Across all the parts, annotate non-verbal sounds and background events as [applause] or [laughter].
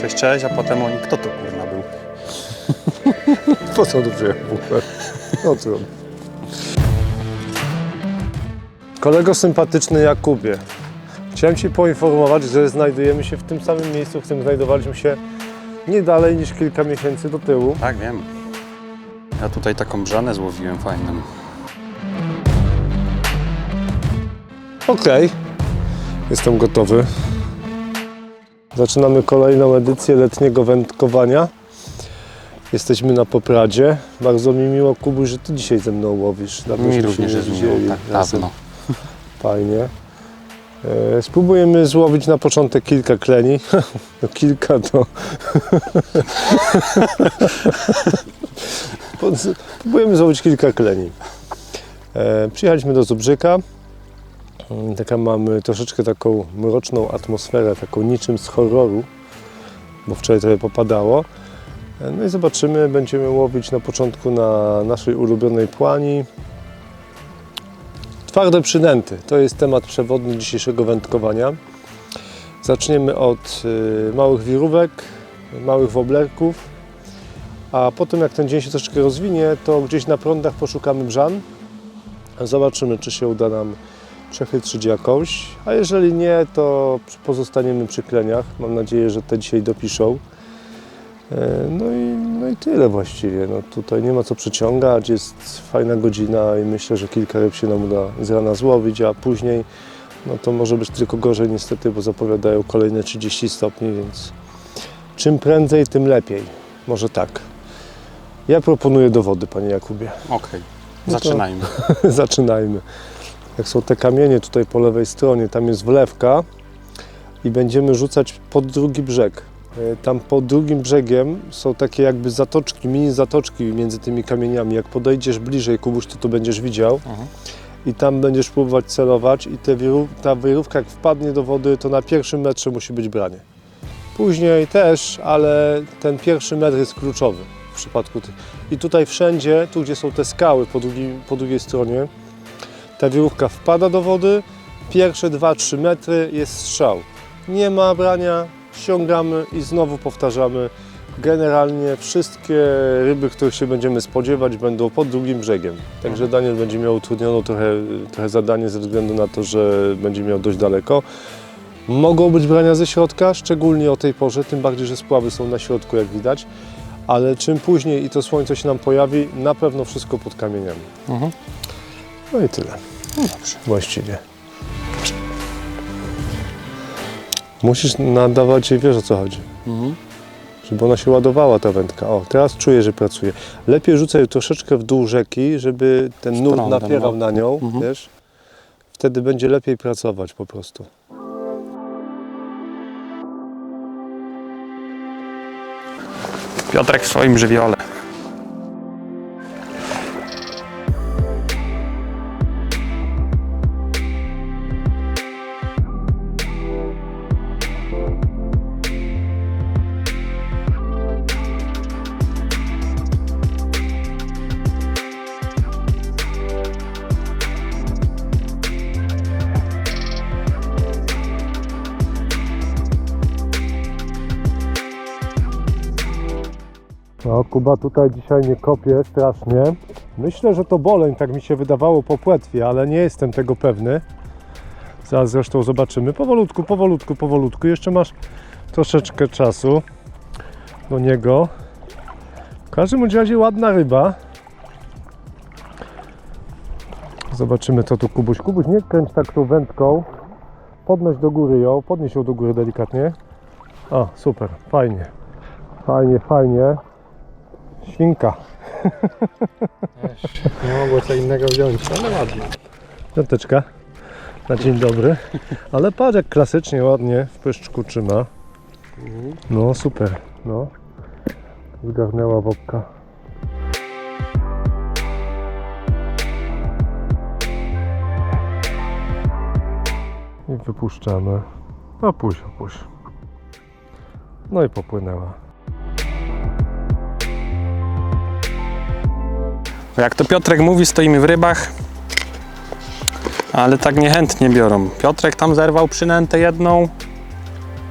cześć, cześć, a potem oni, kto to kurna był? [laughs] Po co tu przyjechał? No co? Kolego sympatyczny Jakubie, chciałem Ci poinformować, że znajdujemy się w tym samym miejscu, w którym znajdowaliśmy się nie dalej niż kilka miesięcy do tyłu. Tak, wiem. Ja tutaj taką brzanę złowiłem fajną. Okej, jestem gotowy. Zaczynamy kolejną edycję letniego wędkowania. Jesteśmy na Popradzie. Bardzo mi miło, Kubuś, że Ty dzisiaj ze mną łowisz. Dawno Mi również jest miło, tak razem. dawno. Fajnie. E, spróbujemy złowić na początek kilka kleni. [laughs] No kilka to... Pod- [laughs] Spróbujemy złowić kilka kleni. E, przyjechaliśmy do Zubrzyka. Mm, Taka mamy troszeczkę taką mroczną atmosferę, taką niczym z horroru, bo wczoraj trochę popadało. E, No i zobaczymy, będziemy łowić na początku na naszej ulubionej płani. Twarde przynęty to jest temat przewodni dzisiejszego wędkowania. Zaczniemy od y, małych wirówek, małych woblerków, a potem jak ten dzień się troszeczkę rozwinie, to gdzieś na prądach poszukamy brzan. Zobaczymy, czy się uda nam przechytrzyć jakąś, a jeżeli nie, to pozostaniemy przy kleniach. Mam nadzieję, że te dzisiaj dopiszą. E, No i, no i tyle właściwie. No tutaj nie ma co przeciągać, jest fajna godzina i myślę, że kilka ryb się nam uda z rana złowić, a później no to może być tylko gorzej niestety, bo zapowiadają kolejne 30 stopni, więc czym prędzej, tym lepiej. Może tak. Ja proponuję do wody, panie Jakubie. Okej, No to- zaczynajmy. [laughs] Jak są te kamienie tutaj po lewej stronie, tam jest wlewka i będziemy rzucać pod drugi brzeg. E, Tam pod drugim brzegiem są takie jakby zatoczki, mini zatoczki między tymi kamieniami. Jak podejdziesz bliżej, Kubuś, to to będziesz widział Mhm. i tam będziesz próbować celować i te wirów, ta wirówka jak wpadnie do wody, to na pierwszym metrze musi być branie. Później też, ale ten pierwszy metr jest kluczowy w przypadku tych. I tutaj wszędzie, tu gdzie są te skały po, drugi, po drugiej stronie, ta wirówka wpada do wody, pierwsze 2-3 metry jest strzał. Nie ma brania, ściągamy i znowu powtarzamy. Generalnie wszystkie ryby, których się będziemy spodziewać, będą pod drugim brzegiem. Także Daniel będzie miał utrudnioną trochę, trochę zadanie ze względu na to, że będzie miał dość daleko. Mogą być brania ze środka, szczególnie o tej porze, tym bardziej, że spławy są na środku, jak widać. Ale czym później i to słońce się nam pojawi, na pewno wszystko pod kamieniami. Mhm. No i tyle. No dobrze. Właściwie. Musisz nadawać i wiesz o co chodzi. Mhm. Żeby ona się ładowała ta wędka. O, teraz czuję, że pracuje. Lepiej rzucaj troszeczkę w dół rzeki, żeby ten nurt prądem, napierał no. na nią, Mhm. wiesz? Wtedy będzie lepiej pracować po prostu. Piotrek w swoim żywiole. Kuba tutaj dzisiaj nie kopie strasznie. Myślę, że to boleń, tak mi się wydawało po płetwie, ale nie jestem tego pewny. Zaraz zresztą zobaczymy. Powolutku, powolutku, powolutku. Jeszcze masz troszeczkę czasu do niego. W każdym razie ładna ryba. Zobaczymy co tu Kubuś. Kubuś, nie kręć tak tą wędką. Podnoś do góry ją, podnieś ją do góry delikatnie. O, super, fajnie. Fajnie, fajnie. Świnka. Nie mogło co innego wziąć, ale ładnie. Piąteczka. Na dzień dobry. Ale patrz jak klasycznie, ładnie w pyszczku trzyma. No super. No. Zgarnęła wopka. I wypuszczamy. Opuść, opuść. No i popłynęła. Jak to Piotrek mówi, stoimy w rybach, ale tak niechętnie biorą. Piotrek tam zerwał przynętę jedną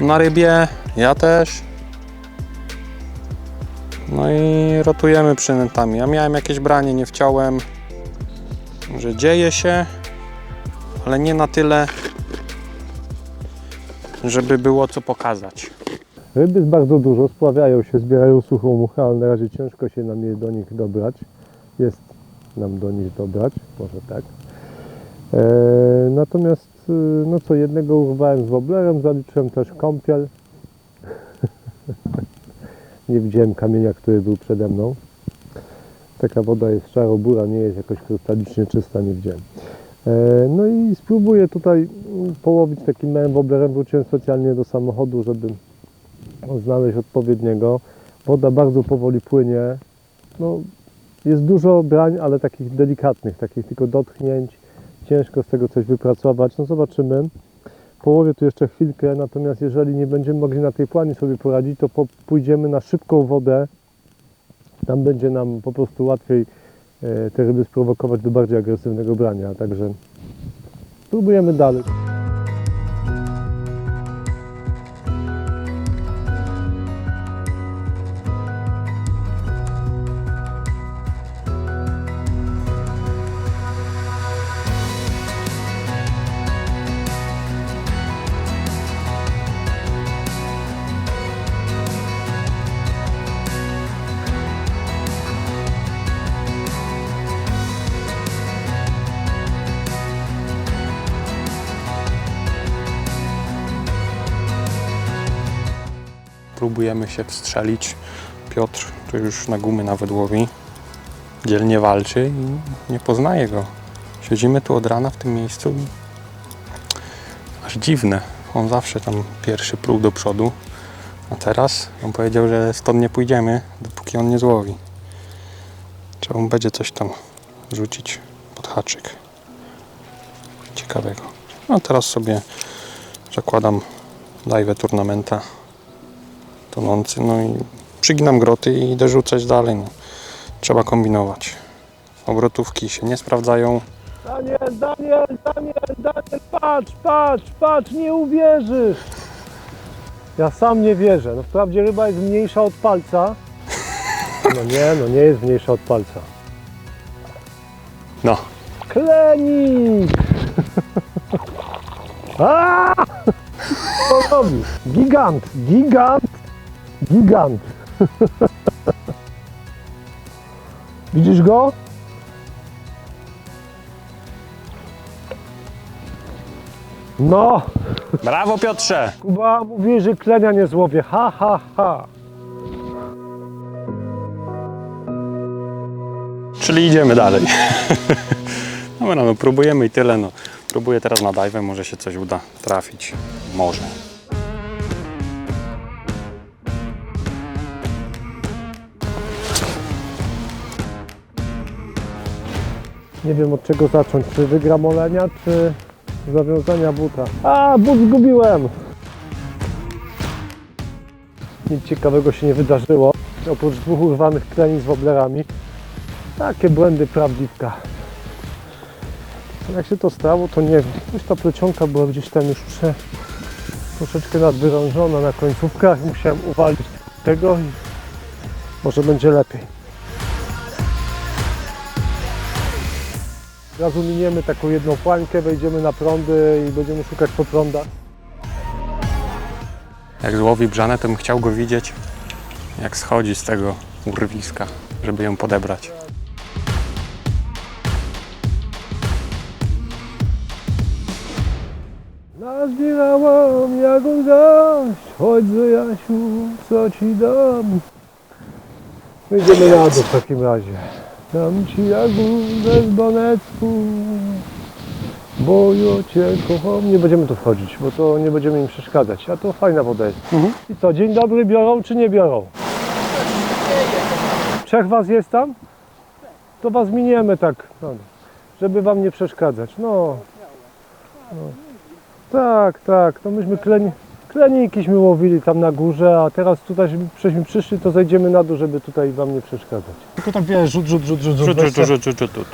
na rybie, ja też. No i rotujemy przynętami. Ja miałem jakieś branie, nie wciąłem, że dzieje się, ale nie na tyle, żeby było co pokazać. Ryb jest bardzo dużo, spławiają się, zbierają suchą muchę, ale na razie ciężko się nam je do nich dobrać. Jest nam do nich dobrać, może tak. E, natomiast, y, no co, jednego urwałem z woblerem, zaliczyłem też kąpiel. [laughs] nie widziałem kamienia, który był przede mną. Taka woda jest szaro-bura, nie jest jakoś krystalicznie czysta, nie widziałem. E, No i spróbuję tutaj mm, połowić takim małym woblerem. Wróciłem specjalnie do samochodu, żeby znaleźć odpowiedniego. Woda bardzo powoli płynie. No, jest dużo brań, ale takich delikatnych, takich tylko dotknięć. Ciężko z tego coś wypracować. No zobaczymy. Połowię tu jeszcze chwilkę, natomiast jeżeli nie będziemy mogli na tej planie sobie poradzić, to pójdziemy na szybką wodę. Tam będzie nam po prostu łatwiej e, te ryby sprowokować do bardziej agresywnego brania. Także spróbujemy dalej. Próbujemy się wstrzelić. Piotr tu już na gumy nawet łowi. Dzielnie walczy i nie poznaje go. Siedzimy tu od rana w tym miejscu aż dziwne. On zawsze tam pierwszy pruł do przodu, a teraz on powiedział, że stąd nie pójdziemy, dopóki on nie złowi. Trzeba mu będzie coś tam rzucić pod haczyk. Ciekawego. No teraz sobie zakładam dajwę turnamenta tonący, no i przyginam groty i idę rzucać dalej. No. Trzeba kombinować. Obrotówki się nie sprawdzają. Daniel, Daniel, Daniel, Daniel, patrz, patrz, patrz, nie uwierzysz. Ja sam nie wierzę. No wprawdzie ryba jest mniejsza od palca. No nie, no nie jest mniejsza od palca. No, Klenik! A! Co robi? Gigant, gigant, gigant. Widzisz go? No, brawo Piotrze! Kuba mówi, że klenia nie złowię. Ha, ha, ha. Czyli idziemy dalej. Dobra, [laughs] no próbujemy i tyle. No. Próbuję teraz na dajwę, może się coś uda trafić. Może. Nie wiem od czego zacząć. Czy wygramolenia, czy zawiązania buta. A, but zgubiłem! Nic ciekawego się nie wydarzyło. Oprócz dwóch urwanych kleni z woblerami. Takie błędy prawdziwka. Jak się to stało, to nie wiem. Gdzieś ta plecionka była gdzieś tam już prze, troszeczkę nadwyrążona na końcówkach. Musiałem uwalić tego i może będzie lepiej. Razu miniemy taką jedną płańkę, wejdziemy na prądy i będziemy szukać po prądach. Jak złowi brzanę, to bym chciał go widzieć, jak schodzi z tego urwiska, żeby ją podebrać. Nazbierałam jaką zaś, chodź Jasiu, co ci dam? Idziemy na dół w takim razie. Dam ci jagód bez bonecku, bo ja cię kocham. Nie będziemy tu wchodzić, bo to nie będziemy im przeszkadzać, a to fajna woda jest. I co, dzień dobry biorą czy nie biorą? Trzech was jest tam? To was miniemy tak, no, żeby wam nie przeszkadzać. No. Tak, tak, to myśmy kleni, klenikiśmy łowili tam na górze, a teraz tutaj, żebyśmy przyszli, to zejdziemy na dół, żeby tutaj wam nie przeszkadzać. Tylko tak wiesz, rzut, rzut, rzut, rzut, Rzut, rzut, rzut, rzut, rzut, rzut.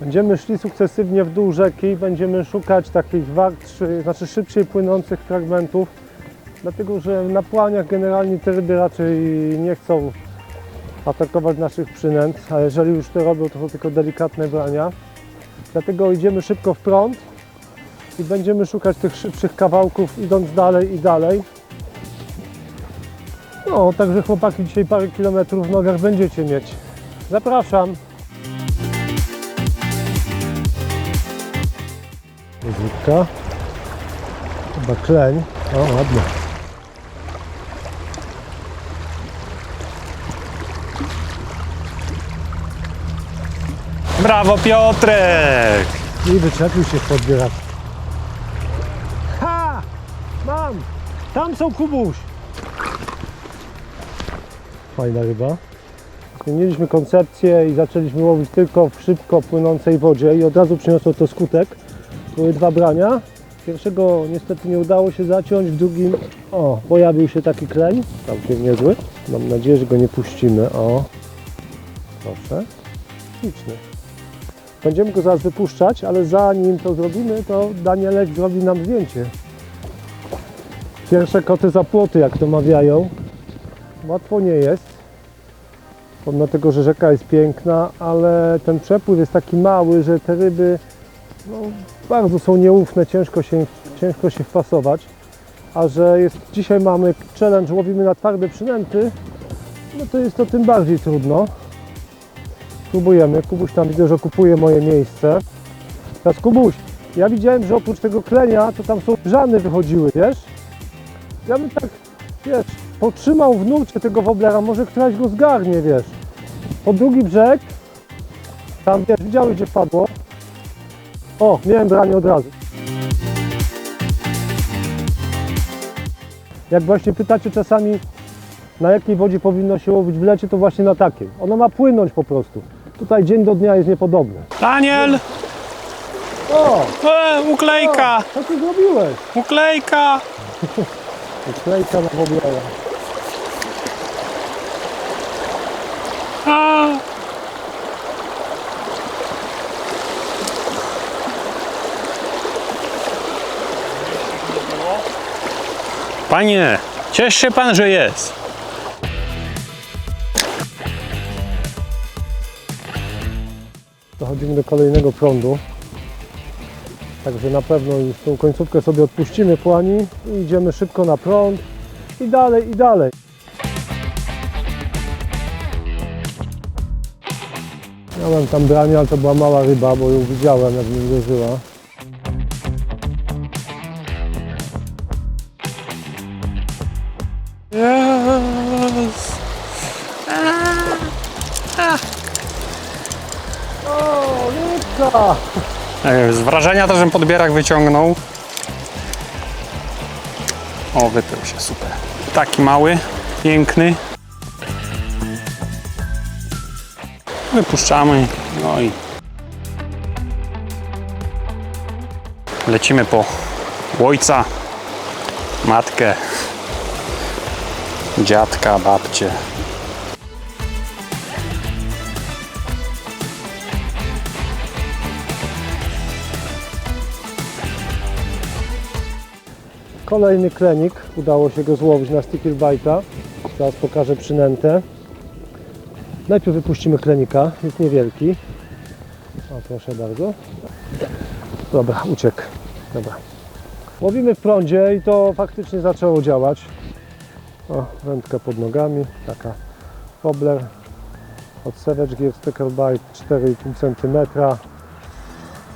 Będziemy szli sukcesywnie w dół rzeki, będziemy szukać takich wartszych, znaczy szybciej płynących fragmentów, dlatego że na płaniach generalnie te ryby raczej nie chcą atakować naszych przynęt, a jeżeli już to robią, to są tylko delikatne brania. Dlatego idziemy szybko w prąd i będziemy szukać tych szybszych kawałków, idąc dalej i dalej. No, także chłopaki dzisiaj parę kilometrów w nogach będziecie mieć. Zapraszam. Rybka. Chyba kleń. O, ładnie. Brawo Piotrek! I wyczepił się w podbierak. Ha! Mam! Tam są kubuś! Fajna ryba. Zmieniliśmy koncepcję i zaczęliśmy łowić tylko w szybko płynącej wodzie i od razu przyniosło to skutek. Były dwa brania. Pierwszego niestety nie udało się zaciąć, w drugim o, pojawił się taki kleń, całkiem niezły. Mam nadzieję, że go nie puścimy. O, proszę. Liczny. Będziemy go zaraz wypuszczać, ale zanim to zrobimy, to Danielek zrobi nam zdjęcie. Pierwsze koty za płoty, jak to mawiają. Łatwo nie jest, pomimo tego, że rzeka jest piękna, ale ten przepływ jest taki mały, że te ryby no, bardzo są nieufne, ciężko się, ciężko się wpasować. A że jest, dzisiaj mamy challenge, łowimy na twarde przynęty, no to jest to tym bardziej trudno. Spróbujemy. Kubuś tam widzę, że kupuje moje miejsce. Teraz Kubuś, ja widziałem, że oprócz tego klenia, to tam są żany wychodziły, wiesz? Ja bym tak, wiesz, potrzymał w nurcie tego woblera, może któraś go zgarnie, wiesz. Po drugi brzeg, tam wiesz, widziałeś gdzie padło. O, miałem branie od razu. Jak właśnie pytacie czasami, na jakiej wodzie powinno się łowić w lecie, to właśnie na takiej. Ona ma płynąć po prostu. Tutaj dzień do dnia jest niepodobny. Daniel! O! E, uklejka! Co ty zrobiłeś? Uklejka! [laughs] Klejka na. A. Panie, ciesz się pan, że jest. Dochodzimy do kolejnego prądu. Także na pewno już tą końcówkę sobie odpuścimy płani i idziemy szybko na prąd i dalej, i dalej. Miałem tam branie, ale to była mała ryba, bo ją widziałem jak mi uderzyła. Z wrażenia to, żem podbierak wyciągnął. O, wypił się, super. Taki mały, piękny. Wypuszczamy, no i lecimy po ojca, matkę, dziadka, babcię. Kolejny klenik, udało się go złowić na stickerbite'a. Teraz pokażę przynętę. Najpierw wypuścimy klenika, jest niewielki. O, proszę bardzo. Dobra, uciekł. Dobra. Łowimy w prądzie i to faktycznie zaczęło działać. O, wędka pod nogami, taka wobbler od Savage Gear Stickerbite 4,5 cm.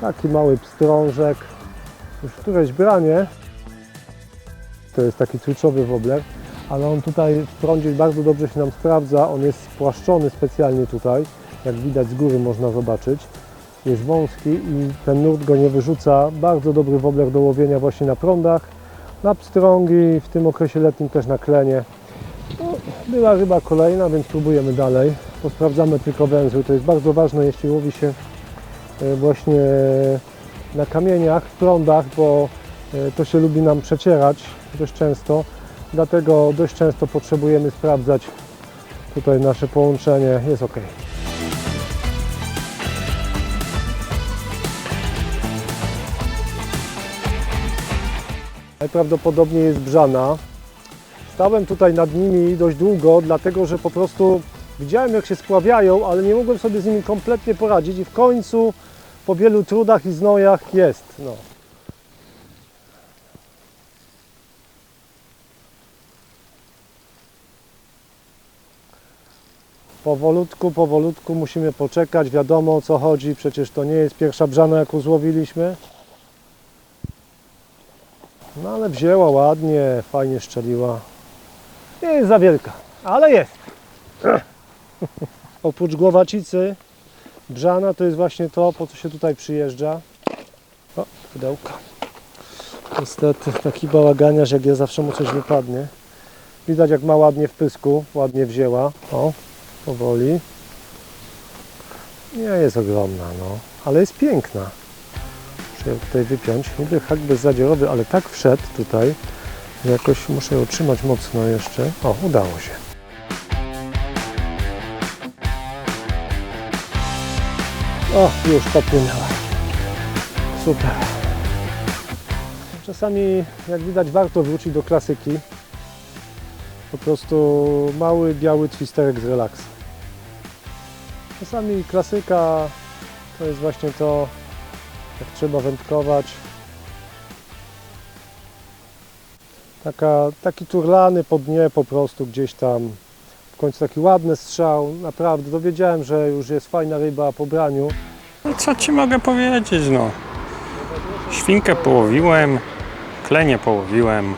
Taki mały pstrążek. Już któreś branie. To jest taki tłuczowy wobbler, ale on tutaj w prądzie bardzo dobrze się nam sprawdza. On jest spłaszczony specjalnie tutaj, jak widać z góry można zobaczyć. Jest wąski i ten nurt go nie wyrzuca. Bardzo dobry wobbler do łowienia właśnie na prądach, na pstrągi, w tym okresie letnim też na klenie. No, była ryba kolejna, więc próbujemy dalej. Posprawdzamy tylko węzły. To jest bardzo ważne, jeśli łowi się e, właśnie na kamieniach, w prądach, bo e, to się lubi nam przecierać dość często. Dlatego dość często potrzebujemy sprawdzać tutaj nasze połączenie. Jest ok. Najprawdopodobniej jest brzana. Stałem tutaj nad nimi dość długo, dlatego że po prostu widziałem jak się spławiają, ale nie mogłem sobie z nimi kompletnie poradzić i w końcu po wielu trudach i znojach jest. No. Powolutku, powolutku musimy poczekać, wiadomo o co chodzi, przecież to nie jest pierwsza brzana jaką złowiliśmy. No ale wzięła ładnie, fajnie szczeliła. Nie jest za wielka, ale jest. [clears throat] Oprócz głowacicy, brzana to jest właśnie to, po co się tutaj przyjeżdża. O, pudełka. Niestety taki bałaganiarz, jak ja zawsze mu coś wypadnie. Widać jak ma ładnie w pysku, ładnie wzięła. O, powoli. Nie jest ogromna, no, ale jest piękna. Muszę ją tutaj wypiąć. Niby hak bezzadziorowy, ale tak wszedł tutaj, że jakoś muszę ją trzymać mocno jeszcze. O, udało się. O, już popłynęła. Super. Czasami, jak widać, warto wrócić do klasyki. Po prostu mały, biały twisterek z relaksu. Czasami klasyka to jest właśnie to, jak trzeba wędkować. Taka, taki turlany po dnie po prostu gdzieś tam. W końcu taki ładny strzał, naprawdę. Dowiedziałem, że już jest fajna ryba po braniu. No co ci mogę powiedzieć, no. Świnkę połowiłem, klenie połowiłem,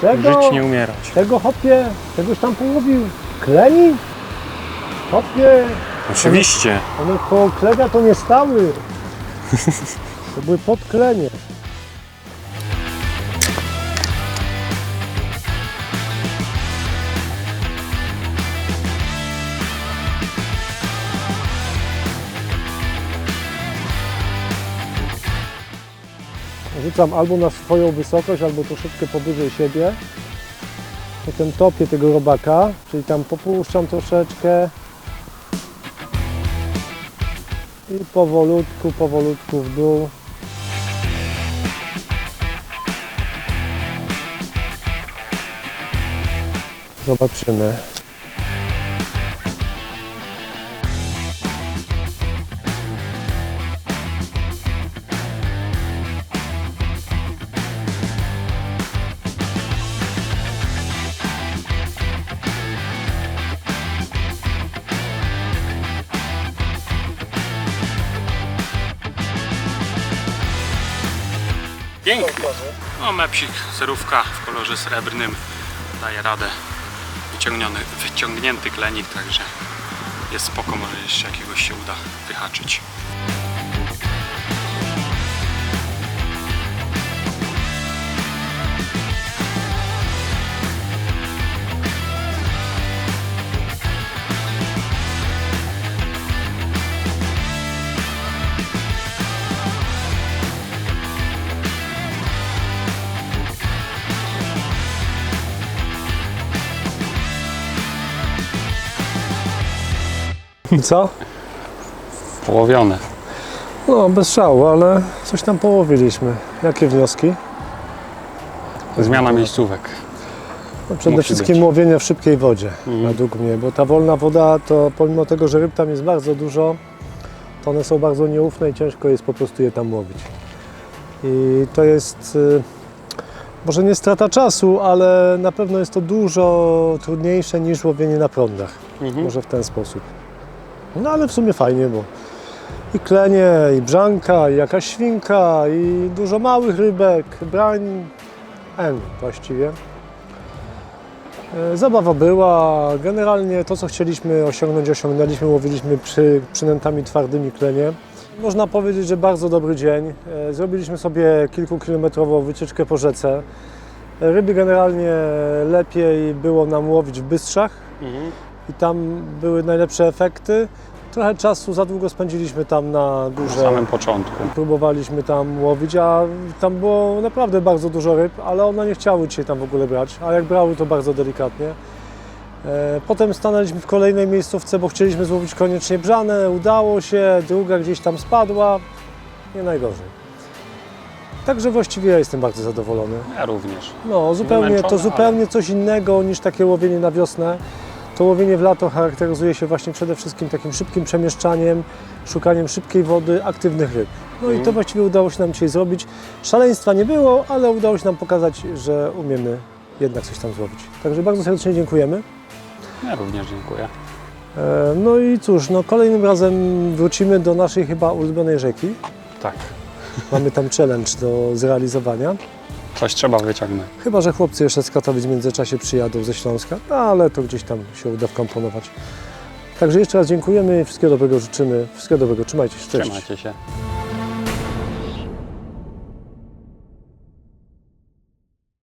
Czego? żyć nie umierać. Tego hopie, czegoś tam połowił. Kleni? Hopie, Oczywiście. one koło klenia to nie stały. [laughs] To były podklenie. Rzucam albo na swoją wysokość, albo troszeczkę powyżej siebie. Potem topię tego robaka, czyli tam popuszczam troszeczkę. I powolutku, powolutku w dół. Zobaczymy. Mepsik, zerówka w kolorze srebrnym daje radę. Wyciągniony, wyciągnięty klenik, także jest spoko, może jeszcze jakiegoś się uda wyhaczyć. Co? Połowione. No, bez szału, ale coś tam połowiliśmy. Jakie wnioski? Zmiana miejscówek. No, przede Musi wszystkim być. łowienie w szybkiej wodzie, Mhm. według mnie, bo ta wolna woda, to pomimo tego, że ryb tam jest bardzo dużo, to one są bardzo nieufne i ciężko jest po prostu je tam łowić. I to jest y, może nie strata czasu, ale na pewno jest to dużo trudniejsze niż łowienie na prądach. Mhm. Może w ten sposób. No ale w sumie fajnie, bo i klenie, i brzanka, i jakaś świnka, i dużo małych rybek, brań N właściwie. E, Zabawa była. Generalnie to, co chcieliśmy osiągnąć, osiągnęliśmy. Łowiliśmy przy, przynętami twardymi klenie. Można powiedzieć, że bardzo dobry dzień. E, Zrobiliśmy sobie kilkukilometrową wycieczkę po rzece. E, Ryby generalnie lepiej było nam łowić w Bystrzach Mhm. I tam były najlepsze efekty. Trochę czasu za długo spędziliśmy tam na górze. samym początku. Próbowaliśmy tam łowić, a tam było naprawdę bardzo dużo ryb, ale one nie chciały dzisiaj tam w ogóle brać, a jak brały to bardzo delikatnie. E, Potem stanęliśmy w kolejnej miejscówce, bo chcieliśmy złowić koniecznie brzanę, udało się, druga gdzieś tam spadła, nie najgorzej. Także właściwie ja jestem bardzo zadowolony. Ja również. No, zupełnie, to zupełnie coś innego niż takie łowienie na wiosnę. To łowienie w lato charakteryzuje się właśnie przede wszystkim takim szybkim przemieszczaniem, szukaniem szybkiej wody, aktywnych ryb. No i to Mhm. właściwie udało się nam dzisiaj zrobić. Szaleństwa nie było, ale udało się nam pokazać, że umiemy jednak coś tam zrobić. Także bardzo serdecznie dziękujemy. Ja również dziękuję. E, No i cóż, no kolejnym razem wrócimy do naszej chyba ulubionej rzeki. Tak. Mamy tam challenge do zrealizowania. Coś trzeba wyciągnąć. Chyba, że chłopcy jeszcze z Katowic w międzyczasie przyjadą ze Śląska, no, ale to gdzieś tam się uda wkomponować. Także jeszcze raz dziękujemy, wszystkiego dobrego życzymy, wszystkiego dobrego, trzymajcie się, cześć. Trzymajcie się.